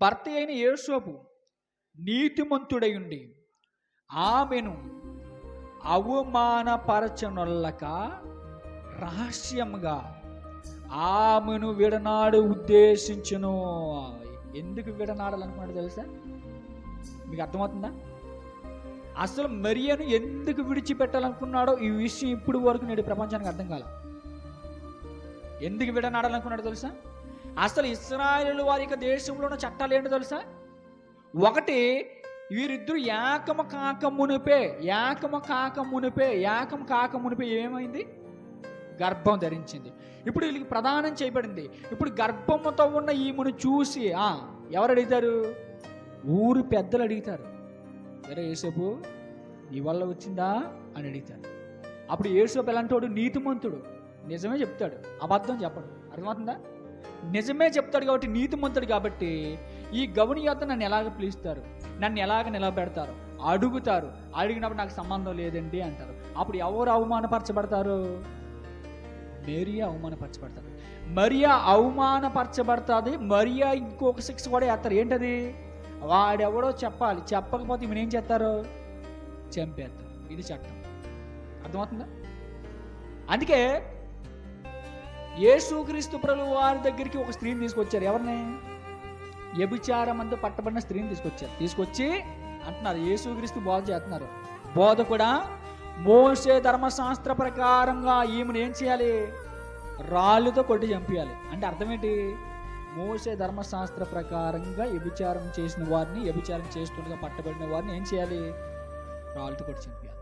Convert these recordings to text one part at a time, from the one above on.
భర్త అయిన యేసోపు నీతిమంతుడై ఉండి ఆమెను అవమానపరచనొల్లక రహస్యంగా ఆమెను విడనాడు ఉద్దేశించును. ఎందుకు విడనాడాలనుకున్నాడు తెలుసా? మీకు అర్థమవుతుందా? అసలు మరియను ఎందుకు విడిచిపెట్టాలనుకున్నాడో ఈ విషయం ఇప్పుడు వరకు నేడు ప్రపంచానికి అర్థం కాల. ఎందుకు విడనాడాలనుకున్నాడో తెలుసా? అసలు ఇస్రాయలు వారి యొక్క దేశంలో ఉన్న చట్టాలు ఏంటో తెలుసా? ఒకటి వీరిద్దరు ఏకము కాక మునిపే ఏకము కాక మునిపే ఏకం కాక మునిపే ఏమైంది? గర్భం ధరించింది. ఇప్పుడు వీళ్ళకి ప్రదానం చేయబడింది. ఇప్పుడు గర్భంతో ఉన్న ఈమెను చూసి ఆ, ఎవరు అడుగుతారు ఊరు పెద్దలు అడుగుతారు సరే యేసపు నీ వల్ల వచ్చిందా? అని అడుగుతారు అప్పుడు యేసపు వాడు? నీతిమంతుడు. నిజమే చెప్తాడు. అబద్ధం చెప్పడు. అర్థమవుతుందా? నిజమే చెప్తాడు కాబట్టి నీతిమంతుడు కాబట్టి ఈ గౌని నన్ను ఎలాగ పిలుస్తారు? నన్ను ఎలాగ నిలబెడతారు? అడుగుతారు. అడిగినప్పుడు నాకు సంబంధం లేదండి అంటారు. అప్పుడు ఎవరు అవమానపరచబడతారు? మేరియా అవమానపరచబడతారు మరియా అవమానపరచబడుతుంది. మరియా ఇంకొక శిక్ష కూడా వేస్తారు. ఏంటది? వాడెవడో చెప్పాలి. చెప్పకపోతే ఈమెను ఏం చేస్తారు? చంపేస్తారు. ఇది చట్టం. అర్థమవుతుందా? అందుకే యేసుక్రీస్తు ప్రభు వారి దగ్గరికి ఒక స్త్రీని తీసుకొచ్చారు. ఎవరిని? వ్యభిచారం పట్టబడిన స్త్రీని తీసుకొచ్చారు. తీసుకొచ్చి అంటున్నారు యేసుక్రీస్తు బోధ చేస్తున్నారు. బోధ కూడా మోసే ధర్మశాస్త్ర ప్రకారంగా ఈమెను ఏం చేయాలి? రాళ్ళుతో కొట్టి చంపేయాలి. అంటే అర్థం ఏంటి? మోసే ధర్మశాస్త్ర ప్రకారంగా వ్యభిచారం చేసిన వారిని వ్యభిచారం చేస్తుండగా పట్టబడిన వారిని ఏం చేయాలి? రాళ్ళతో కొట్టి చంపేయాలి.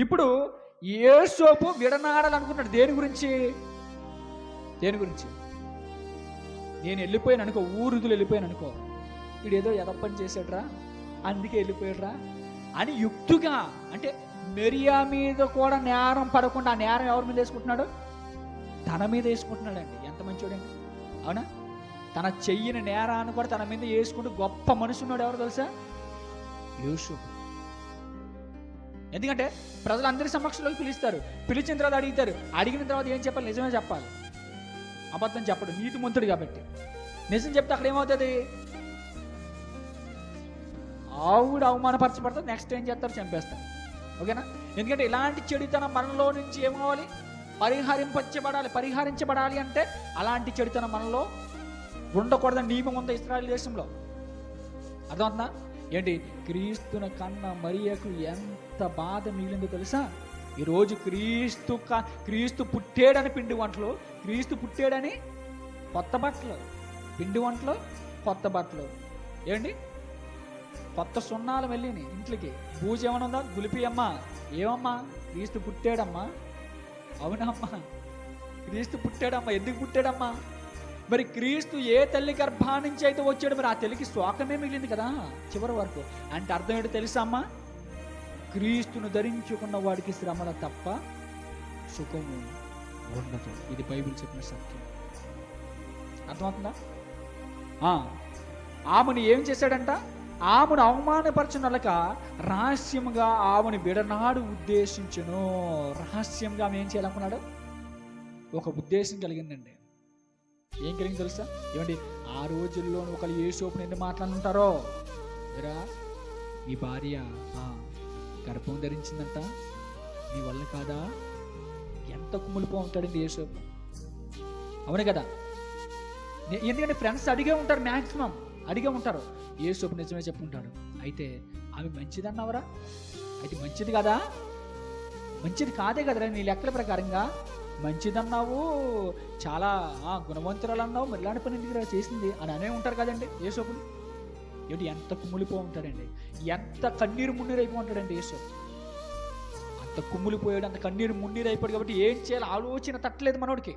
ఇప్పుడు ఏసోపు విడనాడాలనుకున్నాడు దేని గురించి? దేని గురించి? నేను వెళ్ళిపోయాను అనుకో ఊరుదులు వెళ్ళిపోయాను అనుకో. వీడు ఏదో ఎదప్పని చేశాడ్రా అందుకే వెళ్ళిపోయాడ్రా అని యుక్తుగా అంటే మెరియా మీద కూడా నేరం పడకుండా ఆ నేరం ఎవరి మీద వేసుకుంటున్నాడు? తన మీద వేసుకుంటున్నాడండి. ఎంత మంచోడండి. అవునా? తన చెయ్యిన నేరాన్ని కూడా తన మీద వేసుకుంటూ గొప్ప మనిషి ఉన్నాడు ఎవరు తెలుసా? యూసుఫ్. ఎందుకంటే ప్రజలందరి సమక్షంలోకి పిలుస్తారు. పిలిచిన తర్వాత అడుగుతారు. అడిగిన తర్వాత ఏం చెప్పాలి? నిజమే చెప్పాలి. అబద్ధం చెప్పడు ముందుడు కాబట్టి నిజం చెప్తే అక్కడ ఏమవుతుంది? ఆవుడు అవమానపరచబడుతుంది నెక్స్ట్ ఏం చేస్తారు? చంపేస్తారు. ఓకేనా? ఎందుకంటే ఇలాంటి చెడుతనం మనలో నుంచి ఏమవ్వాలి? పరిహరింపచ్చబడాలి పరిహరించబడాలి అంటే అలాంటి చెడుతనం మనలో ఉండకూడదని నియమం ఉంది ఇస్రాయల్ దేశంలో. అర్థమవుతుందా? ఏంటి? క్రీస్తున కన్న మరియకు ఎంత బాధ మిగిలిందో తెలుసా? ఈరోజు క్రీస్తు క్రీస్తు పుట్టాడని పిండి వంటలు క్రీస్తు పుట్టాడని కొత్త బట్టలు. పిండి వంటలు కొత్త బట్టలు. ఏంటి? కొత్త సున్నాలు వెళ్ళిని ఇంట్లోకి. పూజ ఏమైనా ఉందా? గులిపి అమ్మా. ఏమమ్మా? క్రీస్తు పుట్టాడమ్మా. అవునమ్మా. క్రీస్తు పుట్టాడమ్మా. ఎందుకు పుట్టాడమ్మా? మరి క్రీస్తు ఏ తల్లి గర్భా నుంచి అయితే వచ్చాడు మరి ఆ తల్లికి శోకమే మిగిలింది కదా చివరి వరకు. అంటే అర్థం ఏంటో తెలుసా అమ్మా? క్రీస్తును ధరించుకున్న వాడికి శ్రమల తప్ప సుఖము ఉండదు. ఇది బైబిల్ చెప్పిన సత్యం. అర్థమవుతుందా? ఆమెను ఏం చేశాడంట? ఆమెను అవమానపరచనలక రహస్యంగా ఆమెను విడనాడు ఉద్దేశించను. రహస్యంగా ఆమె ఏం చేయాలనుకున్నాడు? ఒక ఉద్దేశం కలిగిందండి. ఏం కలిగింది తెలుసా? ఏమండి? ఆ రోజుల్లో ఒకళ్ళు ఏ సోపు ఎన్ని మాట్లాడుతుంటారో మీ భార్య ఆ, గర్భం ధరించిందంట. నీ వల్ల కాదా? ఎంత కుమ్ములిపో ఉంటాడండి ఏ అవును కదా? ఎందుకంటే ఫ్రెండ్స్ అడిగే ఉంటారు మ్యాక్సిమం అడిగే ఉంటారు. ఏ నిజమే చెప్పుకుంటాడు. అయితే ఆమె మంచిదన్నావరా? అయితే మంచిది కదా? మంచిది కాదే కదరా నీ లెక్కల ప్రకారంగా? మంచిదన్నావు చాలా గుణవంతురాలు అన్నావు మరి ఇలాంటి పని చేసింది అని అనే ఉంటారు కదండి యేసోపుని ఏంటి ఎంత కుమ్ములిపో ఉంటాడండి? ఎంత కన్నీరు మున్నీరు ఉంటాడండి యేసు? అంత కుమ్ములిపోయాడు అంత కన్నీరు మున్నీరు అయిపోయాడు కాబట్టి ఏం చేయాలి? ఆలోచన తట్టలేదు మనోడికి.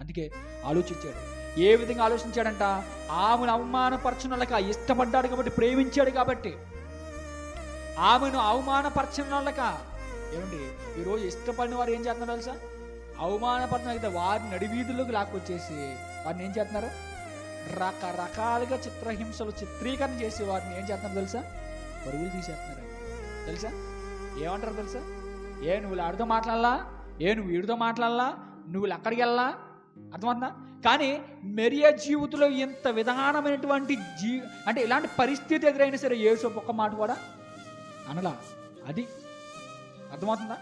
అందుకే ఆలోచించాడు. ఏ విధంగా ఆలోచించాడంట? ఆమెను అవమానపరచునలక ఇష్టపడ్డాడు కాబట్టి ప్రేమించాడు కాబట్టి. ఆమెను అవమానపరచునలక ఏమండి ఈరోజు ఇష్టపడిన వారు ఏం చేస్తున్నారు తెలుసా? అవమానపరచిన వారిని నడివీధుల్లోకి లాక్కొచ్చేసి వారిని ఏం చేస్తున్నారు? రకరకాలుగా చిత్రహింసలు చిత్రీకరణ చేసి వారిని ఏం చేస్తున్నారు తెలుసా? పరుగులు తీసేస్తున్నారు. తెలుసా? ఏమంటారు తెలుసా? ఏ నువ్వు ఆడితో మాట్లాడాలా? ఏ నువ్వు వీడితో మాట్లాడాలా? నువ్వు అక్కడికి వెళ్ళా అర్థమవుతుందా? కానీ మెరియ జీవితంలో ఇంత విధానమైనటువంటి జీ అంటే ఇలాంటి పరిస్థితి ఎదురైనా సరే యేసోపు ఒక్క మాట కూడా అనలా. అది అర్థమవుతుందా?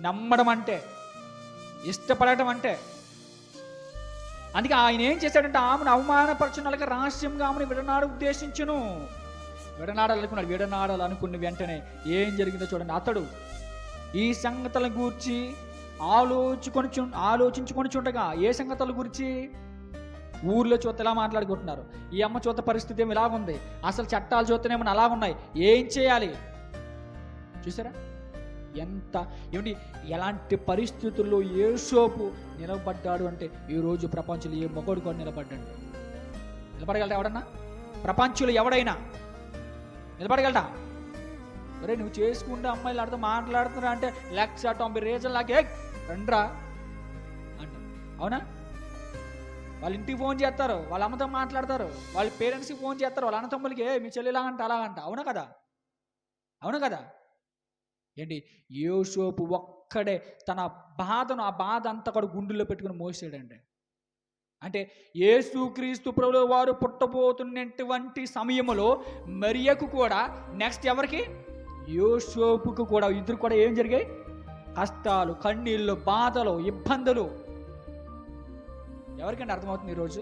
నమ్మడం అంటే ఇష్టపడటం అంటే అందుకే ఆయన ఏం చేశాడంటే ఆమెను అవమానపరచున్నలాగా రహస్యంగా ఆమెను విడనాడు ఉద్దేశించును. విడనాడాలనుకున్నాడు. విడనాడాలనుకున్న వెంటనే ఏం జరిగిందో చూడండి. అతడు ఈ సంగతుల గూర్చి ఆలోచుకొని చు ఆలోచించుకొని చుండగా ఏ సంగతుల గురించి? ఊర్లో చూత ఎలా మాట్లాడుకుంటున్నారు. ఈ అమ్మ చూత పరిస్థితి ఏమి ఇలాగుంది. అసలు చట్టాలు చూస్తేనేమో అలా ఉన్నాయి. ఏం చేయాలి? చూసారా? ఎంత ఏమిటి ఎలాంటి పరిస్థితుల్లో ఏ సోపు నిలబడ్డాడు అంటే ఈరోజు ప్రపంచంలో ఏ మొగడు కూడా నిలబడ్డాడు. నిలబడగలడా ఎవడన్నా? ప్రపంచంలో ఎవడైనా? నిలబడగలడా? ఒరే నువ్వు చేసుకుంటే అమ్మాయిలు ఆడితో మాట్లాడుతున్నా అంటే లక్ష తొంభై రీజన్ లాగే రండ్రా అంట అవునా? వాళ్ళ ఇంటికి ఫోన్ చేస్తారు వాళ్ళ అమ్మతో మాట్లాడతారు వాళ్ళ పేరెంట్స్కి ఫోన్ చేస్తారు వాళ్ళ అన్న తమ్ములకి మీ చెల్లి ఇలాగంట అలాగంట అవునా కదా? అవునా కదా? ఏంటి? యోసోపు ఒక్కడే తన బాధను ఆ బాధ అంతా కూడా గుండెల్లో పెట్టుకుని మోసాడండి. అంటే యేసుక్రీస్తు ప్రభుల వారు పుట్టబోతున్నటువంటి సమయంలో మరియకు కూడా నెక్స్ట్ ఎవరికి? యోసోపుకు కూడా. ఇద్దరు కూడా ఏం జరిగాయి? కష్టాలు కన్నీళ్ళు బాధలు ఇబ్బందులు. ఎవరికండి అర్థమవుతుంది ఈరోజు?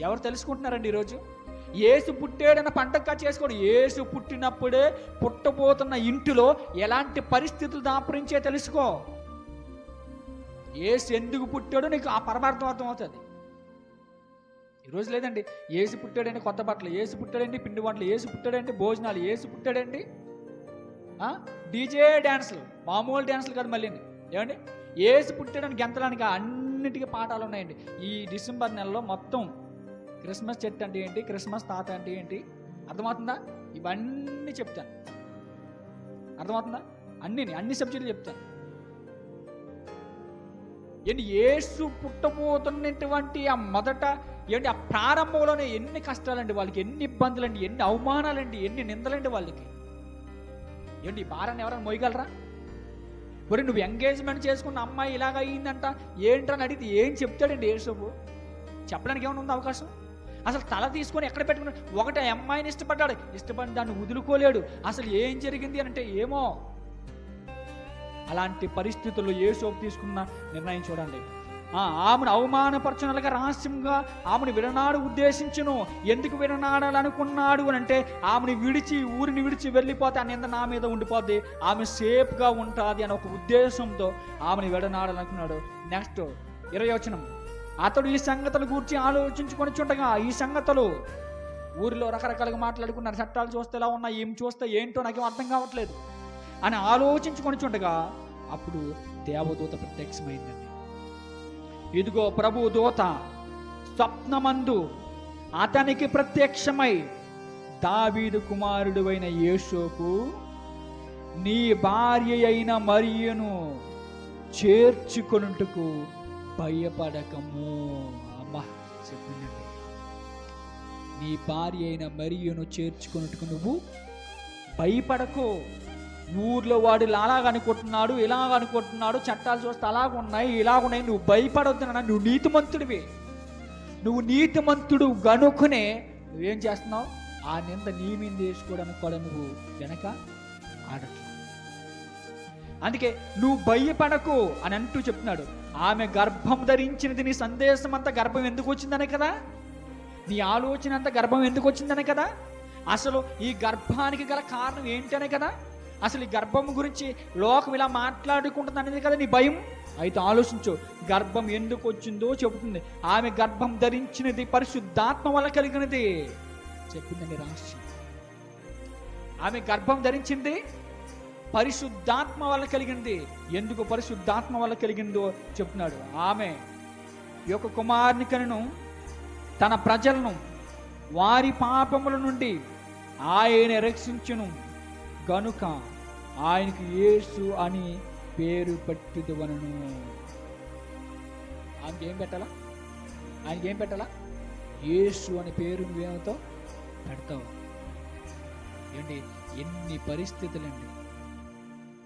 ఎవరు తెలుసుకుంటున్నారండి ఈరోజు? ఏసు పుట్టాడన్న పండగ చేసుకోండి. ఏసు పుట్టినప్పుడే పుట్టబోతున్న ఇంటిలో ఎలాంటి పరిస్థితులు దాపరించే తెలుసుకో. ఏసు ఎందుకు పుట్టాడో నీకు ఆ పరమార్థం అర్థమవుతుంది. ఈరోజు లేదండి. ఏసు పుట్టాడండి కొత్త బట్టలు ఏసు పుట్టాడండి పిండి వంటలు ఏసు పుట్టాడండి భోజనాలు ఏసు పుట్టాడండి డీజే డ్యాన్సులు మామూలు డ్యాన్సులు కాదు మళ్ళీ ఏమండి? ఏసు పుట్టాడని గెంతడానికి అన్నిటికీ పాఠాలు ఉన్నాయండి. ఈ డిసెంబర్ నెలలో మొత్తం క్రిస్మస్ చెట్టు అంటే ఏంటి? క్రిస్మస్ తాత అంటే ఏంటి? అర్థమవుతుందా? ఇవన్నీ చెప్తాను. అర్థమవుతుందా? అన్ని అన్ని సబ్జెక్టులు చెప్తాను. ఏంటి? ఏసు పుట్టబోతున్నటువంటి ఆ మొదట ఏంటి? ఆ ప్రారంభంలోనే ఎన్ని కష్టాలండి వాళ్ళకి ఎన్ని ఇబ్బందులండి ఎన్ని అవమానాలండి ఎన్ని నిందలండి వాళ్ళకి. ఏంటి? ఈ భారాన్ని ఎవరైనా మోయగలరా? మరి నువ్వు ఎంగేజ్మెంట్ చేసుకున్న అమ్మాయి ఇలాగ అయ్యిందంట. ఏంటని అడిగితే ఏం చెప్తాడండి యేసోపు చెప్పడానికి ఏమైనా ఉంది అవకాశం? అసలు తల తీసుకొని ఎక్కడ పెట్టుకుని ఒకటి అమ్మాయిని ఇష్టపడ్డాడు. ఇష్టపడి దాన్ని వదులుకోలేడు. అసలు ఏం జరిగింది అని అంటే ఏమో? అలాంటి పరిస్థితుల్లో ఏ సోపు తీసుకున్న నిర్ణయం చూడండి. ఆమెను అవమానపరచనలుగా రహస్యంగా ఆమెను విడనాడు ఉద్దేశించును. ఎందుకు విడనాడాలనుకున్నాడు అని అంటే ఆమెను విడిచి ఊరిని విడిచి వెళ్ళిపోతే ఆ నింద నా మీద ఉండిపోద్ది. ఆమె సేఫ్గా ఉంటుంది అని ఒక ఉద్దేశంతో ఆమెను విడనాడాలనుకున్నాడు. నెక్స్ట్ ఇరవై వచనం. అతడు ఈ సంగతులు గురించి ఆలోచించుకొని చుండగా ఈ సంగతులు ఊరిలో రకరకాలుగా మాట్లాడుకున్నారు. చట్టాలు చూస్తే ఎలా ఉన్నాయి ఏం చూస్తే ఏంటో నాకేం అర్థం కావట్లేదు అని ఆలోచించుకొని చుండగా అప్పుడు దేవదూత ప్రత్యక్షమైందండి. ఇదిగో ప్రభు దూత స్వప్నమందు అతనికి ప్రత్యక్షమై దావీదు కుమారుడు అయిన యేషోకు నీ భార్య అయిన మరియను చేర్చుకొనుటకు భయపడకము అమ్మా చెప్పిందండి నీ భార్య అయిన మరియును చేర్చుకొనుటకు నువ్వు భయపడకు. ఊర్లో వాడు అలాగ అనుకుంటున్నాడు ఇలాగ అనుకుంటున్నాడు చట్టాలు చూస్తే అలాగ ఉన్నాయి ఇలాగ ఉన్నాయి. నువ్వు భయపడొద్దు నువ్వు నీతిమంతుడివి. నువ్వు నీతిమంతుడు గనుకునే నువ్వేం చేస్తున్నావు? ఆ నింద నీ మీద వేసుకోవడానికి కూడా నువ్వు వెనక ఆడట్లేదు. అందుకే నువ్వు భయపడకు అని అంటూ చెప్తున్నాడు. ఆమె గర్భం ధరించినది నీ సందేశం అంతా గర్భం ఎందుకు వచ్చిందనే కదా? నీ ఆలోచన అంతా గర్భం ఎందుకు వచ్చిందనే కదా? అసలు ఈ గర్భానికి గల కారణం ఏంటనే కదా? అసలు ఈ గర్భం గురించి లోకం ఇలా మాట్లాడుకుంటుంది అనేది కదా నీ భయం? అయితే ఆలోచించు గర్భం ఎందుకు వచ్చిందో చెబుతుంది. ఆమె గర్భం ధరించినది పరిశుద్ధాత్మ వల్ల కలిగినది. చెప్పిందండి రాష్ట్రం ఆమె గర్భం ధరించింది పరిశుద్ధాత్మ వల్ల కలిగింది. ఎందుకు పరిశుద్ధాత్మ వల్ల కలిగిందో చెప్తున్నాడు. ఆమె ఈ యొక్క కుమారుని కనును తన ప్రజలను వారి పాపముల నుండి ఆయన రక్షించును. గనుక ఆయనకు యేసు అని పేరు పెట్టిదవనను. ఆయనకి ఏం పెట్టాలా? ఆయనకి ఏం పెట్టాలా? యేసు అనే పేరు నువ్వేమవుతావు? పెడతావు. ఏంటి? ఎన్ని పరిస్థితులండి.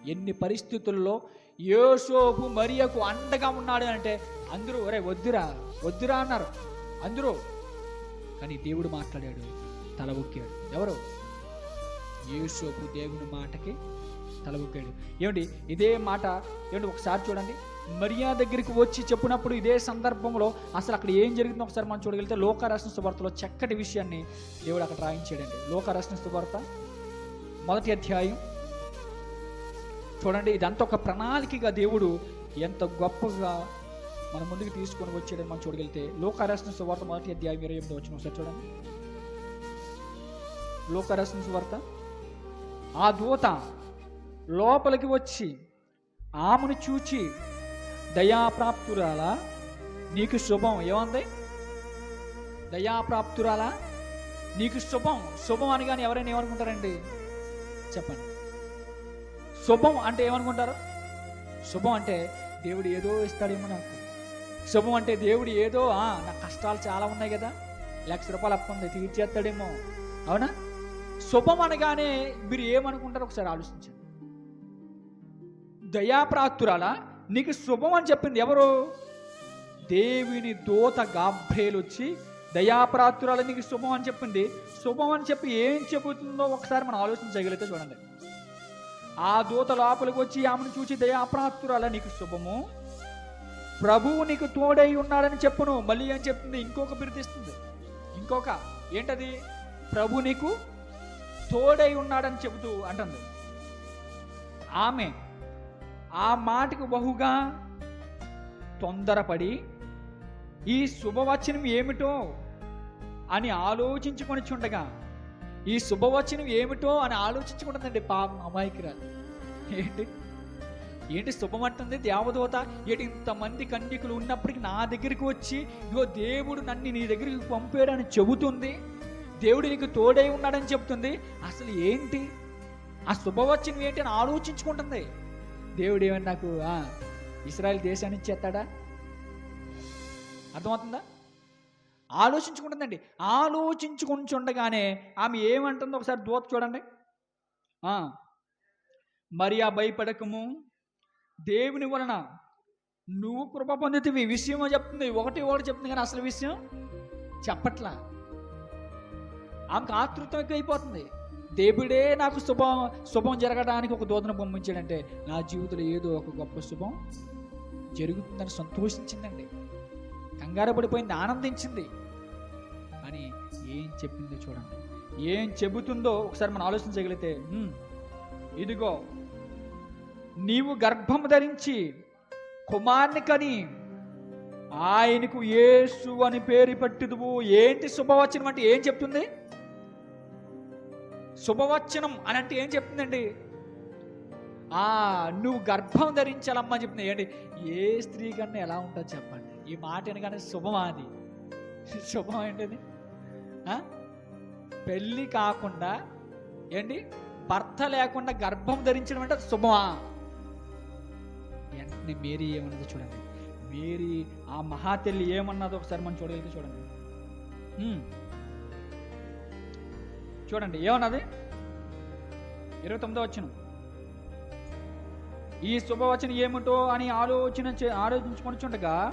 ఎన్ని పరిస్థితుల్లో యోసోపు మరియకు అండగా ఉన్నాడు అంటే అందరూ ఒరే వద్దురా వద్దురా అన్నారు. అందరూ కానీ దేవుడు మాట్లాడాడు తల ఒక్కాడు ఎవరు? యేసోపు దేవుని మాటకి తల ఒక్కాడు ఏమండి ఇదే మాట ఏమండి ఒకసారి చూడండి. మరియా దగ్గరికి వచ్చి చెప్పినప్పుడు ఇదే సందర్భంలో అసలు అక్కడ ఏం జరిగిందో ఒకసారి మనం చూడగలిగితే లోకరసన సువార్తలో చక్కటి విషయాన్ని దేవుడు అక్కడ రాయించాడండి. లోకరసన సువార్త మొదటి అధ్యాయం చూడండి ఇదంతా ఒక ప్రణాళికగా దేవుడు ఎంత గొప్పగా మన ముందుకు తీసుకొని వచ్చాడని మనం చూడగలిగితే లోకరసన సువార్త మొదటి అధ్యాయం ఇరవై ఎనిమిది వచ్చిన ఒకసారి చూడండి. లోకరసన సువార్త. ఆ దూత లోపలికి వచ్చి ఆమెను చూచి దయాప్రాప్తురాలా నీకు శుభం. ఏముంది? దయాప్రాప్తురాలా నీకు శుభం. శుభం అని కానీ ఎవరైనా ఏమనుకుంటారండి? చెప్పండి. శుభం అంటే ఏమనుకుంటారు? శుభం అంటే దేవుడు ఏదో ఇస్తాడేమో నాకు. శుభం అంటే దేవుడు ఏదో "ఆ, నా కష్టాలు చాలా ఉన్నాయి కదా. లక్ష రూపాయలు అప్పు తీర్చేస్తాడేమో. అవునా? శుభం అనగానే మీరు ఏమనుకుంటారో ఒకసారి ఆలోచించండి. దయాప్రాతురాలా నీకు శుభం అని చెప్పింది ఎవరు? దేవుని దూత గాబ్రేలు వచ్చి దయాప్రాతురాలు నీకు శుభం అని చెప్పింది. శుభం అని చెప్పి ఏం చెబుతుందో ఒకసారి మనం ఆలోచించగలిగితే చూడండి. ఆ దూత లోపలికి వచ్చి ఆమెను చూసి దయాప్రాప్తురాల నీకు శుభము. ప్రభువు నీకు తోడై ఉన్నాడని చెప్పును. మళ్ళీ ఏం చెప్తుంది? ఇంకొక బిరుదిస్తుంది ఇంకొక. ఏంటది? ప్రభు నీకు తోడై ఉన్నాడని చెబుతూ అంటుంది. ఆమె ఆ మాటకు బహుగా తొందరపడి ఈ శుభవచనం ఏమిటో? అని ఆలోచించుకొని చుండగా ఈ శుభవచనం ఏమిటో అని ఆలోచించుకుంటుందండి పాపం అమాయకురాలు. ఏంటి? ఏంటి శుభం అంటుంది దేవదూత? ఏంటి ఇంతమంది కన్యకులు ఉన్నప్పటికీ నా దగ్గరికి వచ్చి ఇగో దేవుడు నన్ను నీ దగ్గరికి పంపాడని చెబుతుంది. దేవుడు నీకు తోడై ఉన్నాడని చెబుతుంది. అసలు ఏంటి? ఆ శుభవచనం ఏంటి అని ఆలోచించుకుంటుంది. దేవుడు ఏమన్నా నాకు ఇస్రాయల్ దేశాన్ని ఇచ్చేస్తాడా? అర్థమవుతుందా? ఆలోచించుకుంటుందండి. ఆలోచించుకుంటుండగానే ఆమె ఏమంటుందో ఒకసారి దూత చూడండి. ఆ, మరియా భయపడకము. దేవుని వలన నువ్వు కృప పొందితివి. విషయం చెప్తుంది. ఒకటి ఒకటి చెప్తుంది కానీ అసలు విషయం చెప్పట్లా. ఆమెకు ఆతృతం ఎక్కువైపోతుంది. దేవుడే నాకు శుభం శుభం జరగడానికి ఒక దూతను పంపించాడంటే నా జీవితంలో ఏదో ఒక గొప్ప శుభం జరుగుతుందని సంతోషించిందండి. కంగారు పడిపోయింది ఆనందించింది. అని ఏం చెప్పిందో చూడండి. ఏం చెబుతుందో ఒకసారి మనం ఆలోచించగలిగితే ఇదిగో నీవు గర్భం ధరించి కుమార్ని కని ఆయనకు యేసు అని పేరు పెట్టుదువు. ఏంటి శుభవచనం అంటే ఏం చెప్తుంది? శుభవచనం అని అంటే ఏం చెప్తుందండి? ఆ నువ్వు గర్భం ధరించాలమ్మా చెప్తుంది. ఏంటి? ఏ స్త్రీ కన్నా ఎలా ఉంటుందో చెప్పండి. ఈ మాట అనగానే శుభమా అది? శుభం ఏంటది? పెళ్ళి కాకుండా ఏంటి? భర్త లేకుండా గర్భం ధరించడం అంటే శుభమా? వెంటనే మేరీ ఏమన్నదో చూడండి. మేరీ ఆ మహాతల్లి ఏమన్నదో ఒకసారి మనం చూడగలిగితే చూడండి. చూడండి ఏమన్నది? ఇరవై తొమ్మిదో వచ్చిన ఈ శుభవచనం ఏమిటో అని ఆలోచన చే- ఆలోచించుకొనిచుండగా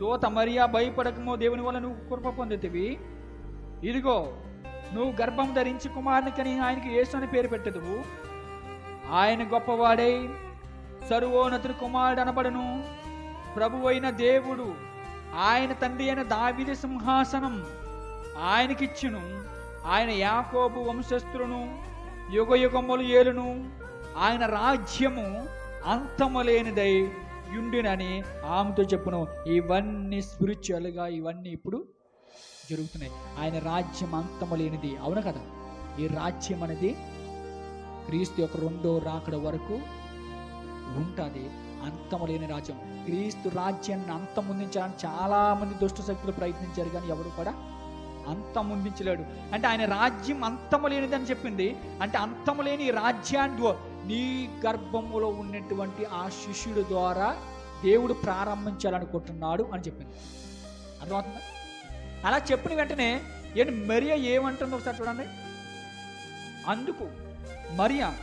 దూత మరియా భయపడకమో దేవుని వల్ల నువ్వు కృప పొందితివి. ఇదిగో నువ్వు గర్భం ధరించి కుమారునికని ఆయనకి యేసు అని పేరు పెట్టదువు. ఆయన గొప్పవాడై సర్వోన్నతుడు కుమారుడు అనబడను. ప్రభు అయిన దేవుడు ఆయన తండ్రి అయిన దావిద సింహాసనం ఆయనకిచ్చును. ఆయన యాకోబు వంశస్థులను యుగ యుగములు ఏలును. ఆయన రాజ్యము అంతము లేనిదై యుండునని ఆమెతో చెప్పును. ఇవన్నీ స్పిరిచువల్గా ఇవన్నీ ఇప్పుడు జరుగుతున్నాయి. ఆయన రాజ్యం అంతము లేనిది. అవును కదా? ఈ రాజ్యం అనేది క్రీస్తు యొక్క రెండో రాకడ వరకు ఉంటుంది. అంతము లేని రాజ్యం. క్రీస్తు రాజ్యాన్ని అంతమొందించాలని చాలా మంది దుష్ట శక్తులు ప్రయత్నించారు కానీ ఎవరు కూడా అంతమొందించలేడు. అంటే ఆయన రాజ్యం అంతము లేనిదని చెప్పింది. అంటే అంతము లేని రాజ్యాన్ని నీ గర్భములో ఉన్నటువంటి ఆ శిష్యుడు ద్వారా దేవుడు ప్రారంభించాలనుకుంటున్నాడు అని చెప్పింది. అర్థమవుతుందా? అలా చెప్పిన వెంటనే ఏంటి మరియా ఏమంటుందో ఒకసారి చూడండి. అందుకు మరియా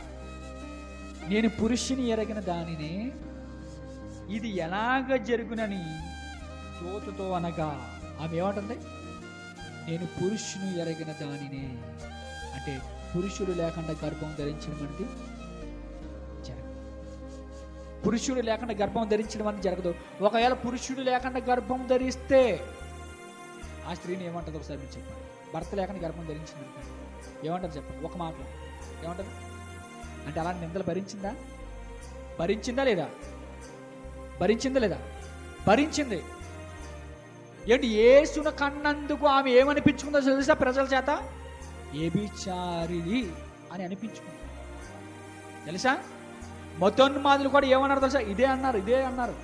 నేను పురుషుని ఎరగిన దానిని ఇది ఎలాగ జరుగునని తోతుతో అనగా ఆమె ఏమంటుంది? నేను పురుషుని ఎరగిన దానినే. అంటే పురుషుడు లేకుండా గర్భం ధరించడం అంటే జరగదు. పురుషుడు లేకుండా గర్భం ధరించడం అనేది జరగదు. ఒకవేళ పురుషుడు లేకుండా గర్భం ధరిస్తే ఆ స్త్రీని ఏమంటుంది ఒకసారి మీరు చెప్పండి. భర్త లేకుండా గర్భం ధరించింది ఏమంటారు చెప్పండి? ఒక మాటలో. ఏమంటారు అంటే అలాంటి నిందలు భరించిందా? భరించిందా లేదా? భరించిందా లేదా? భరించింది. ఏంటి ఏసును కన్నందుకు ఆమె ఏమనిపించుకుందో తెలుసా ప్రజల చేత? ఏబిచారిది అని అనిపించుకుంది. తెలుసా? మతోన్మాదులు కూడా ఏమన్నారు తెలుసా? ఇదే అన్నారు ఇదే అన్నారు.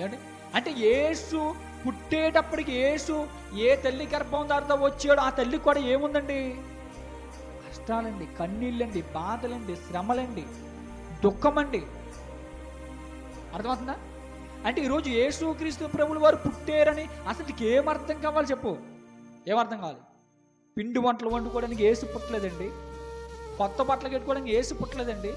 ఏమండి? అంటే ఏసు పుట్టేటప్పటికి యేసు ఏ తల్లి గర్భం దారితో వచ్చాడో ఆ తల్లికి కూడా ఏముందండి? కష్టాలండి కన్నీళ్ళండి బాధలండి శ్రమలండి దుఃఖమండి. అర్థమవుతుందా? అంటే ఈరోజు యేసు క్రీస్తు ప్రభులు వారు పుట్టారని అసలుకి ఏం అర్థం కావాలి చెప్పు? ఏమర్థం కావాలి? పిండి వంటలు వండుకోవడానికి ఏసు పుట్టలేదండి. కొత్త బట్టలు కట్టుకోవడానికి ఏసు పుట్టలేదండి.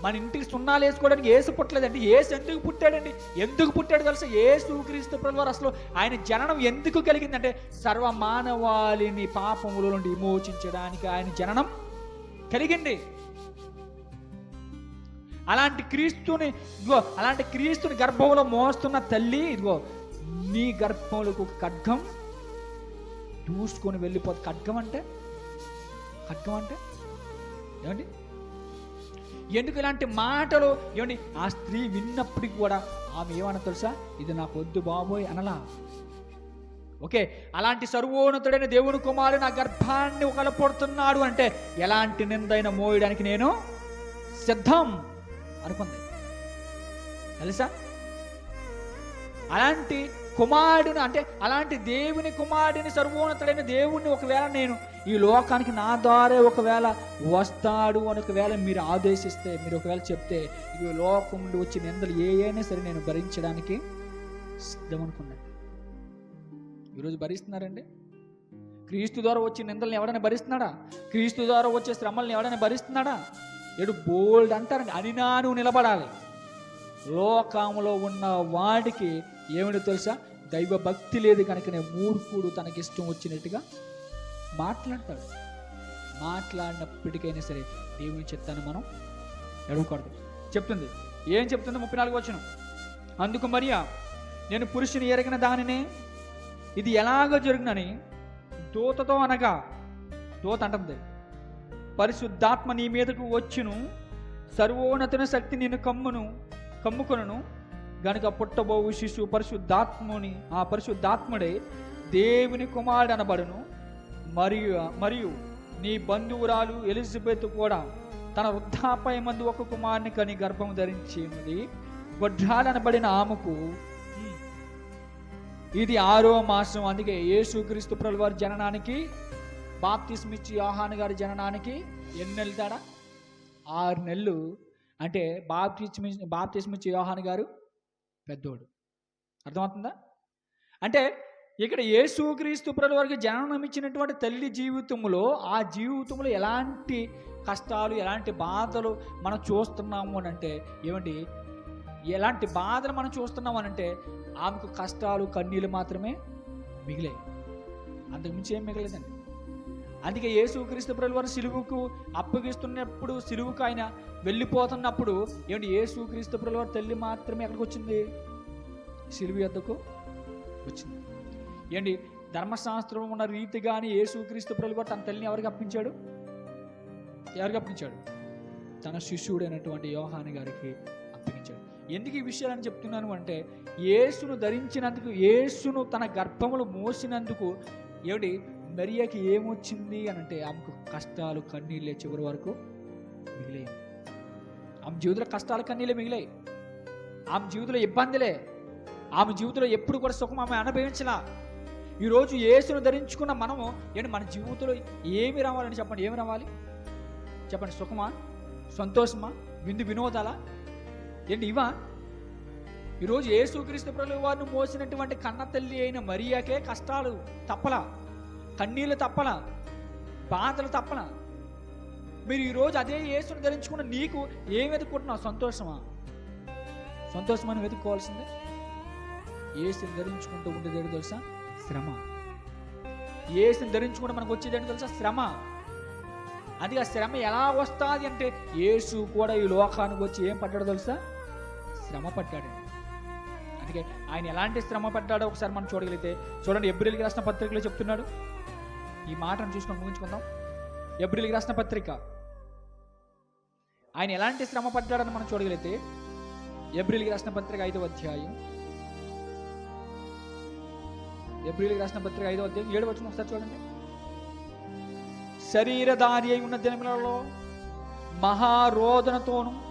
మన ఇంటికి సున్నాలు వేసుకోవడానికి ఏసు పుట్టలేదండి. ఏసు ఎందుకు పుట్టాడండి? ఎందుకు పుట్టాడు తెలుసు? ఏసు క్రీస్తు ప్రభులు వారు అసలు ఆయన జననం ఎందుకు కలిగిందంటే సర్వ మానవాళిని పాపముల నుండి విమోచించడానికి ఆయన జననం కలిగింది. అలాంటి క్రీస్తుని ఇదిగో అలాంటి క్రీస్తుని గర్భంలో మోస్తున్న తల్లి ఇదిగో నీ గర్భంలోకి ఒక ఖడ్గం దూసుకొని వెళ్ళిపోతుంది ఖడ్గం అంటే? ఖడ్గం అంటే? ఏమండి? ఎందుకు ఇలాంటి మాటలు? ఏమండి? ఆ స్త్రీ విన్నప్పటికి కూడా ఆమె ఏమన్నా తెలుసా? ఇది నాకు వద్దు బాబోయ్ అనలా. ఓకే అలాంటి సర్వోన్నతుడైన దేవుని కుమారుడు నా గర్భాన్ని ఒకలపడుతున్నాడు అంటే ఎలాంటి నిందైన మోయడానికి నేను సిద్ధం అనుకుంది. తెలుసా? అలాంటి కుమారుడిని అంటే అలాంటి దేవుని కుమారుడిని సర్వోన్నతుడైన దేవుణ్ణి ఒకవేళ నేను ఈ లోకానికి నా ద్వారా ఒకవేళ వస్తాడు అని ఒకవేళ మీరు ఆదేశిస్తే మీరు ఒకవేళ చెప్తే ఈ లోకం నుండి వచ్చే నిందలు ఏ అయినా సరే నేను భరించడానికి సిద్ధం అనుకున్నాను ఈరోజు భరిస్తున్నారండి? క్రీస్తు ద్వారా వచ్చే నిందలను ఎవడైనా భరిస్తున్నాడా? క్రీస్తు ద్వారా వచ్చే శ్రమల్ని ఎవడైనా భరిస్తున్నాడా? ఎడు బోల్డ్ అంటారండి అని నాను నిలబడాలి. లోకంలో ఉన్న వాడికి ఏమిటో తెలుసా? దైవ భక్తి లేదు కనుకనే మూర్ఖుడు తనకిష్టం వచ్చినట్టుగా మాట్లాడతాడు. మాట్లాడినప్పటికైనా సరే దేవుని చెప్తాను మనం ఎడవకూడదు చెప్తుంది. ఏం చెప్తుంది ముప్పై నాలుగు వచ్చిన అందుకు మరియా నేను పురుషుని ఎరగిన దానినే ఇది ఎలాగో జరిగినని దూతతో అనగా దూత అంటుంది పరిశుద్ధాత్మ నీ మీదకు వచ్చును సర్వోన్నతుని శక్తి నేను కమ్మును కమ్ముకొనును గనుక పుట్టబోవు శిశువు పరిశుద్ధాత్ముని ఆ పరిశుద్ధాత్ముడే దేవుని కుమారుడు అనబడును మరియు మరియు నీ బంధువురాలు ఎలిజబెత్ కూడా తన వృద్ధాపయ మందు ఒక కుమారుని కని గర్భం ధరించింది గొడ్రాలనబడిన ఆమెకు ఇది ఆరో మాసం. అందుకే యేసుక్రీస్తు ప్రభుల వారి జననానికి బాప్తిస్మిచ్చి యోహాన్ గారి జననానికి ఎన్ని నెలలు తేడా? ఆరు నెలలు. అంటే బాప్తిస్మి బాప్తిస్మిచ్చి యోహాన్ గారు పెద్దోడు. అర్థమవుతుందా? అంటే ఇక్కడ యేసుక్రీస్తు ప్రభుల వారికి జననం ఇచ్చినటువంటి తల్లి జీవితంలో ఆ జీవితంలో ఎలాంటి కష్టాలు ఎలాంటి బాధలు మనం చూస్తున్నాము అని అంటే ఏమండి? ఎలాంటి బాధలు మనం చూస్తున్నాము అని అంటే ఆమెకు కష్టాలు కన్నీళ్ళు మాత్రమే మిగిలాయి. అంతకుమించి ఏం మిగలేదండి. అందుకే యేసుక్రీస్తు ప్రభుల వారు సిలువుకు అప్పగిస్తున్నప్పుడు సిలువుకు ఆయన వెళ్ళిపోతున్నప్పుడు ఏమిటి యేసుక్రీస్తు ప్రభుల వారి తల్లి మాత్రమే ఎక్కడికి వచ్చింది? సిలువు యొద్దకు వచ్చింది. ఏంటి? ధర్మశాస్త్రం ఉన్న రీతిగాని యేసుక్రీస్తు ప్రభులు కూడా తన తల్లిని ఎవరికి అప్పించాడు ఎవరికి అప్పించాడు తన శిష్యుడైనటువంటి యోహాని గారికి అప్పగించాడు. ఎందుకు ఈ విషయాలని చెప్తున్నాను అంటే యేసును ధరించినందుకు యేసును తన గర్భములు మోసినందుకు ఏమిటి? మరియకి ఏమొచ్చింది అని అంటే ఆమెకు కష్టాలు కన్నీళ్ళే చివరి వరకు మిగిలాయి. ఆమె జీవితంలో కష్టాలు కన్నీళ్ళే మిగిలాయి. ఆమె జీవితంలో ఇబ్బందులే. ఆమె జీవితంలో ఎప్పుడు కూడా సుఖం ఆమె అనుభవించలా. ఈరోజు యేసును ధరించుకున్న మనము ఏంటి మన జీవితంలో ఏమి రావాలని చెప్పండి? ఏమి రావాలి? చెప్పండి సుఖమా? సంతోషమా? విందు వినోదాలా? ఏంటి ఇవా? ఈరోజు యేసుక్రీస్తు ప్రభు వారిని మోసినటువంటి కన్న తల్లి అయిన మరియాకే కష్టాలు తప్పలా కన్నీళ్ళు తప్పలా బాధలు తప్పలా. మీరు ఈరోజు అదే యేసును ధరించుకున్న నీకు ఏం వెతుక్కుంటున్నావు? సంతోషమా? సంతోషమని వెతుక్కోవాల్సిందే. ఏసుని ధరించుకుంటూ ఉండేది ఏంటో తెలుసా? శ్రమ. ఏసుని ధరించుకుంటే మనకు వచ్చేది ఏంటో తెలుసా? శ్రమ. అది ఆ శ్రమ ఎలా వస్తుంది అంటే యేసు కూడా ఈ లోకానికి వచ్చి ఏం పడ్డాడో తెలుసా? శ్రమ పడ్డాడండి. అందుకే ఆయన ఎలాంటి శ్రమ పడ్డాడో ఒకసారి మనం చూడగలిగితే చూడండి ఎబ్రిల్కి రాసిన పత్రికలో చెప్తున్నాడు. ఈ మాటను చూసుకొని ముగించుకుందాం. ఎబ్రిల్కి రాసిన పత్రిక. ఆయన ఎలాంటి శ్రమ పడ్డాడని మనం చూడగలిగితే ఎబ్రిల్కి రాసిన పత్రిక ఐదవ అధ్యాయం. ఎబ్రిల్కి రాసిన పత్రిక ఐదవ అధ్యాయం ఏడు వచ్చిన ఒకసారి చూడండి. శరీరధారి అయి ఉన్న దినములలో మహారోదనతోను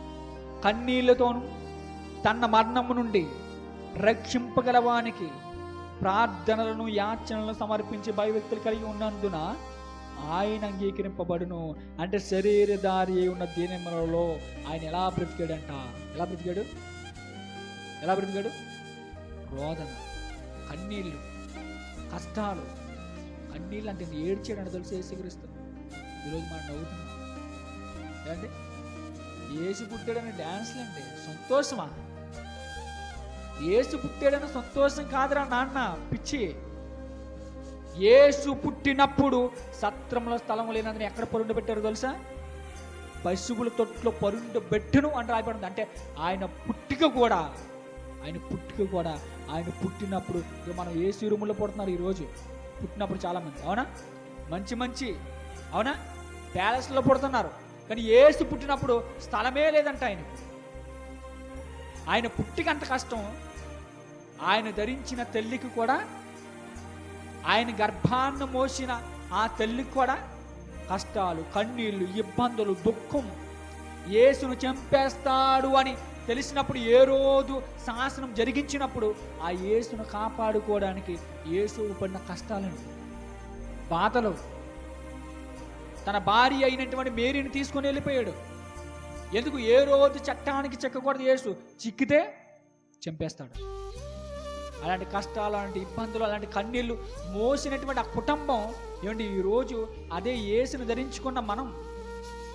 కన్నీళ్ళతోనూ తన మరణము నుండి రక్షింపగలవానికి ప్రార్థనలను యాచనలను సమర్పించి భయవ్యక్తులు కలిగి ఉన్నందున ఆయన అంగీకరింపబడును. అంటే శరీరధారి అయి ఉన్న దినములలో ఆయన ఎలా బ్రతికాడంట? ఎలా బ్రతికాడు? ఎలా బ్రతికాడు? రోదన కన్నీళ్ళు కష్టాలు కన్నీళ్ళు అంటే ఏడ్చాడని తెలిసి యేసుక్రీస్తు. ఈరోజు మనం నవ్వుతున్నాం. ఏమండి? ఏసు పుట్టాడని డ్యాన్స్లు అండి సంతోషమా? ఏసు పుట్టాడని సంతోషం కాదురా నాన్న పిచ్చి. ఏసు పుట్టినప్పుడు సత్రంలో స్థలం లేనందున ఎక్కడ పరుండు పెట్టారు తెలుసా? పశువుల తొట్లో పరుండు పెట్టను అని రాయబడింది. అంటే ఆయన పుట్టిక కూడా ఆయన పుట్టిక కూడా ఆయన పుట్టినప్పుడు ఇక మనం ఏ రూములో పుడుతున్నారు ఈరోజు. పుట్టినప్పుడు చాలామంది. అవునా? మంచి మంచి. అవునా? ప్యాలెస్లో పుడుతున్నారు. కానీ ఏసు పుట్టినప్పుడు స్థలమే లేదంట ఆయన ఆయన పుట్టికి అంత కష్టం. ఆయన ధరించిన తల్లికి కూడా ఆయన గర్భాన్ని మోసిన ఆ తల్లికి కూడా కష్టాలు కన్నీళ్ళు ఇబ్బందులు దుఃఖం. యేసును చంపేస్తాడు అని తెలిసినప్పుడు ఏ రోజు శాసనం జరిగించినప్పుడు ఆ యేసును కాపాడుకోవడానికి యేసు పడిన కష్టాలను బాధలు తన భార్య అయినటువంటి మేరీని తీసుకొని వెళ్ళిపోయాడు. ఎందుకు? ఏ రోజు చట్టానికి చెక్కకూడదు యేసు. చిక్కితే చంపేస్తాడు. అలాంటి కష్టాలు అలాంటి ఇబ్బందులు అలాంటి కన్నీళ్ళు మోసినటువంటి ఆ కుటుంబం ఏమండి? ఈరోజు అదే యేసును ధరించుకున్న మనం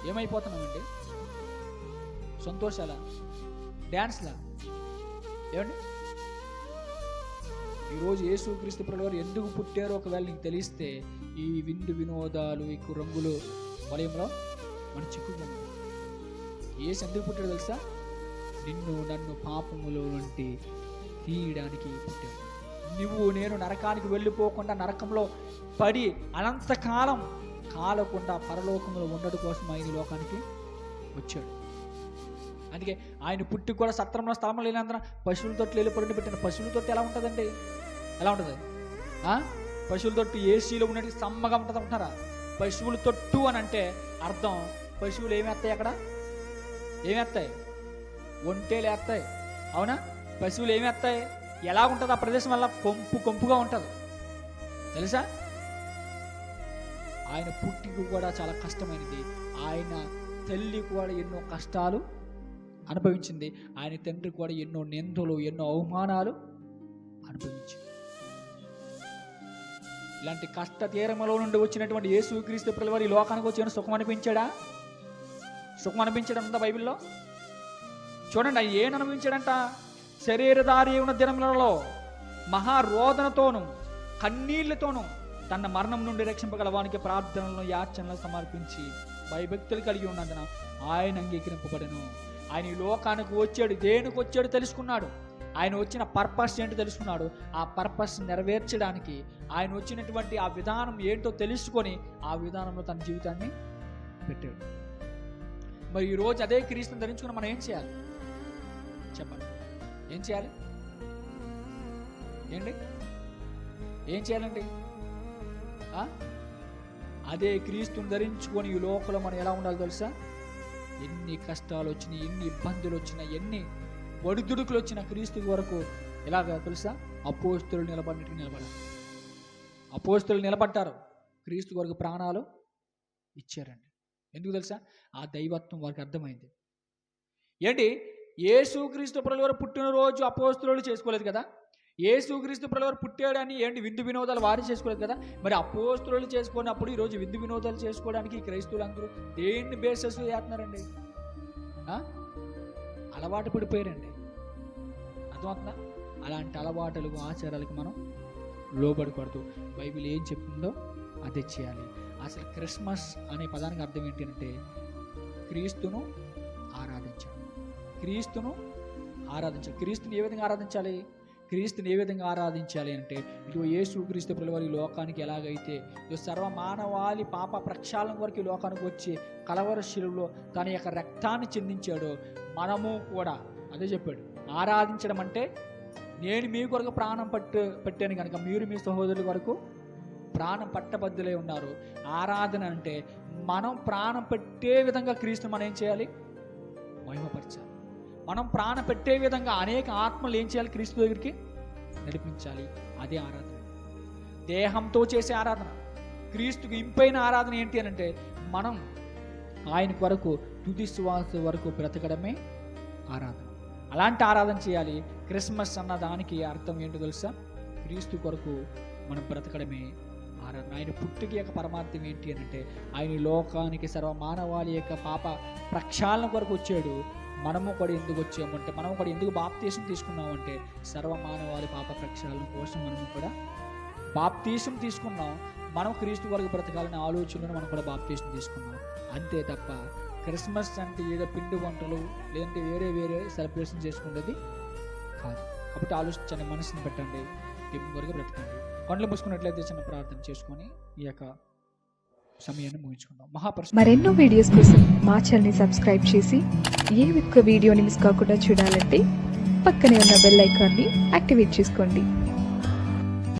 ఏమైపోతున్నామండి? సంతోషాలా? డ్యాన్స్లా ఏమండి? ఈరోజు యేసు క్రీస్తు ప్రభువారు ఎందుకు పుట్టారో ఒకవేళ నీకు తెలిస్తే ఈ విందు వినోదాలు ఈ రంగులు వలయంలో మనం చిక్కుకున్నాం ఏసు ఎందుకు పుట్టాడో తెలుసా? నిన్ను నన్ను పాపములో నుండి తీయడానికి పుట్టాడు. నువ్వు నేను నరకానికి వెళ్ళిపోకుండా నరకంలో పడి అనంతకాలం కాలకుండా పరలోకంలో ఉండడం కోసం ఆయన ఈ లోకానికి వచ్చాడు. అందుకే ఆయన పుట్టి కూడా సత్రంలో స్థలం లేనందున పశువుల తొట్టి వెళ్ళి పెట్టిన పశువుల తొట్టి ఎలా ఉంటుందండి? ఎలా ఉంటుంది? పశువుల తొట్టు ఏసీలో ఉన్నట్టు సమ్మగా ఉంటుంది అంటున్నారా? పశువుల తొట్టు అని అంటే అర్థం. పశువులు ఏమేస్తాయి అక్కడ? ఏమేస్తాయి ఒంటేలు వేస్తాయి అవునా? పశువులు ఏమేస్తాయి ఎలా ఉంటుంది ఆ ప్రదేశం వల్ల? కొంపు కొంపుగా ఉంటుంది. తెలుసా? ఆయన పుట్టికి కూడా చాలా కష్టమైనది. ఆయన తల్లి కూడా ఎన్నో కష్టాలు అనుభవించింది. ఆయన తండ్రి కూడా ఎన్నో నిందలు ఎన్నో అవమానాలు అనుభవించింది. ఇలాంటి కష్ట తీరములో నుండి వచ్చినటువంటి యేసుక్రీస్తు పిల్లవారు ఈ లోకానికి వచ్చి సుఖం అనిపించాడా? సుఖం అనిపించడం బైబిల్లో? చూడండి ఆయన ఏం అనుభవించాడంట? శరీరధారి ఉన్న దినములలో మహారోదనతోను కన్నీళ్ళతోనూ తన మరణం నుండి రక్షింపగలవానికి ప్రార్థనలను యాచనలు సమర్పించి భయభక్తులు కలిగి ఉన్నందున ఆయన అంగీకరింపబడను. ఆయన ఈ లోకానికి వచ్చాడు దేనికి వచ్చాడు తెలుసుకున్నాడు? ఆయన వచ్చిన పర్పస్ ఏంటో తెలుసుకున్నాడు? ఆ పర్పస్ నెరవేర్చడానికి ఆయన వచ్చినటువంటి ఆ విధానం ఏంటో తెలుసుకొని ఆ విధానంలో తన జీవితాన్ని పెట్టాడు. మరి ఈరోజు అదే క్రీస్తుని ధరించుకుని మనం ఏం చేయాలి? చెప్పండి. ఏం చేయాలి? ఏంటి? ఏం చేయాలండి అదే క్రీస్తుని ధరించుకొని ఈ లోకంలో మనం ఎలా ఉండాలి తెలుసా? ఎన్ని కష్టాలు వచ్చినాయి ఎన్ని ఇబ్బందులు వచ్చినా ఎన్ని ఒడిదుడుకులు వచ్చిన క్రీస్తు వరకు ఎలాగ తెలుసా? అపోస్తులు నిలబడినట్టు నిలబడారు అపోస్తులు నిలబడ్డారు. క్రీస్తు వరకు ప్రాణాలు ఇచ్చారండి. ఎందుకు తెలుసా? ఆ దైవత్వం వారికి అర్థమైంది. ఏంటి? యేసుక్రీస్తు ప్రభుల వారు పుట్టినరోజు అపోస్తులు చేసుకోలేదు కదా? ఏసుక్రీస్తు ప్రభువారు పుట్టాడని ఏంటి? విందు వినోదాలు వారు చేసుకోలేదు కదా? మరి అపోస్తులు చేసుకున్నప్పుడు ఈరోజు విందు వినోదాలు చేసుకోవడానికి ఈ అందరూ దేన్ని బేసెస్ చేస్తున్నారండి? అలవాటు పడిపోయారండి. అర్థమవుతుందా? అలాంటి అలవాటులకు ఆచారాలకు మనం లోబడకూడదు. బైబిల్ ఏం చెప్తుందో అదే చేయాలి. అసలు క్రిస్మస్ అనే పదానికి అర్థం ఏంటంటే క్రీస్తును ఆరాధించడం. క్రీస్తును ఆరాధించాలి క్రీస్తుని ఏ విధంగా ఆరాధించాలి? క్రీస్తుని ఏ విధంగా ఆరాధించాలి అంటే ఇటు యేసు క్రీస్తు పిల్లవారి లోకానికి ఎలాగైతే ఇదిగో సర్వ మానవాళి పాప ప్రక్షాళన వరకు ఈ లోకానికి వచ్చి కలవర శిలువలో తన యొక్క రక్తాన్ని చెందించాడో మనము కూడా అదే చెప్పాడు. ఆరాధించడం అంటే నేను మీ కొరకు ప్రాణం పట్టు పెట్టాను కనుక మీరు మీ సహోదరుల వరకు ప్రాణం పట్టబద్దులై ఉన్నారు. ఆరాధన అంటే మనం ప్రాణం పెట్టే విధంగా క్రీస్తు మనం ఏం చేయాలి? మహిమపరచాలి. మనం ప్రాణ పెట్టే విధంగా అనేక ఆత్మలు ఏం చేయాలి? క్రీస్తు దగ్గరికి నడిపించాలి. అదే ఆరాధన. దేహంతో చేసే ఆరాధన. క్రీస్తుకి ఇంపైన ఆరాధన ఏంటి అని అంటే మనం ఆయన కొరకు తుది శ్వాస వరకు బ్రతకడమే ఆరాధన. అలాంటి ఆరాధన చేయాలి. క్రిస్మస్ అన్న దానికి అర్థం ఏంటో తెలుసా? క్రీస్తు కొరకు మనం బ్రతకడమే ఆరాధన. ఆయన పుట్టుక యొక్క పరమార్థం ఏంటి అని అంటే ఆయన లోకానికి సర్వ మానవాళి యొక్క పాప ప్రక్షాళన కొరకు వచ్చాడు. మనము కూడా ఎందుకు వచ్చామంటే మనము కూడా ఎందుకు బాప్తీసం తీసుకున్నామంటే సర్వమానవాళి పాప ప్రక్షాళన కోసం మనము కూడా బాప్తీసం తీసుకున్నాం. మనం క్రీస్తు వరకు బ్రతకాలనే ఆలోచనలో మనం కూడా బాప్తీసం తీసుకున్నాం. అంతే తప్ప క్రిస్మస్ అంటే ఏదో పిండి వంటలు లేదంటే వేరే వేరే సెలబ్రేషన్ చేసుకునేది కాదు. కాబట్టి ఆలోచించండి మనసుని పెట్టండి దేవుని వరకు బ్రతకండి. కొండలు మూసుకున్నట్లయితే చిన్న ప్రార్థన చేసుకొని ఈ యొక్క సమయాన్ని ముగించుకుందాం. మహాపరిశు మరెన్నో వీడియోస్ కోసం మా ఛానల్ని సబ్స్క్రైబ్ చేసి ఏ ఒక్క వీడియోని మిస్ కాకుండా చూడాలంటే పక్కనే ఉన్న బెల్ ఐకాన్ని యాక్టివేట్ చేసుకోండి.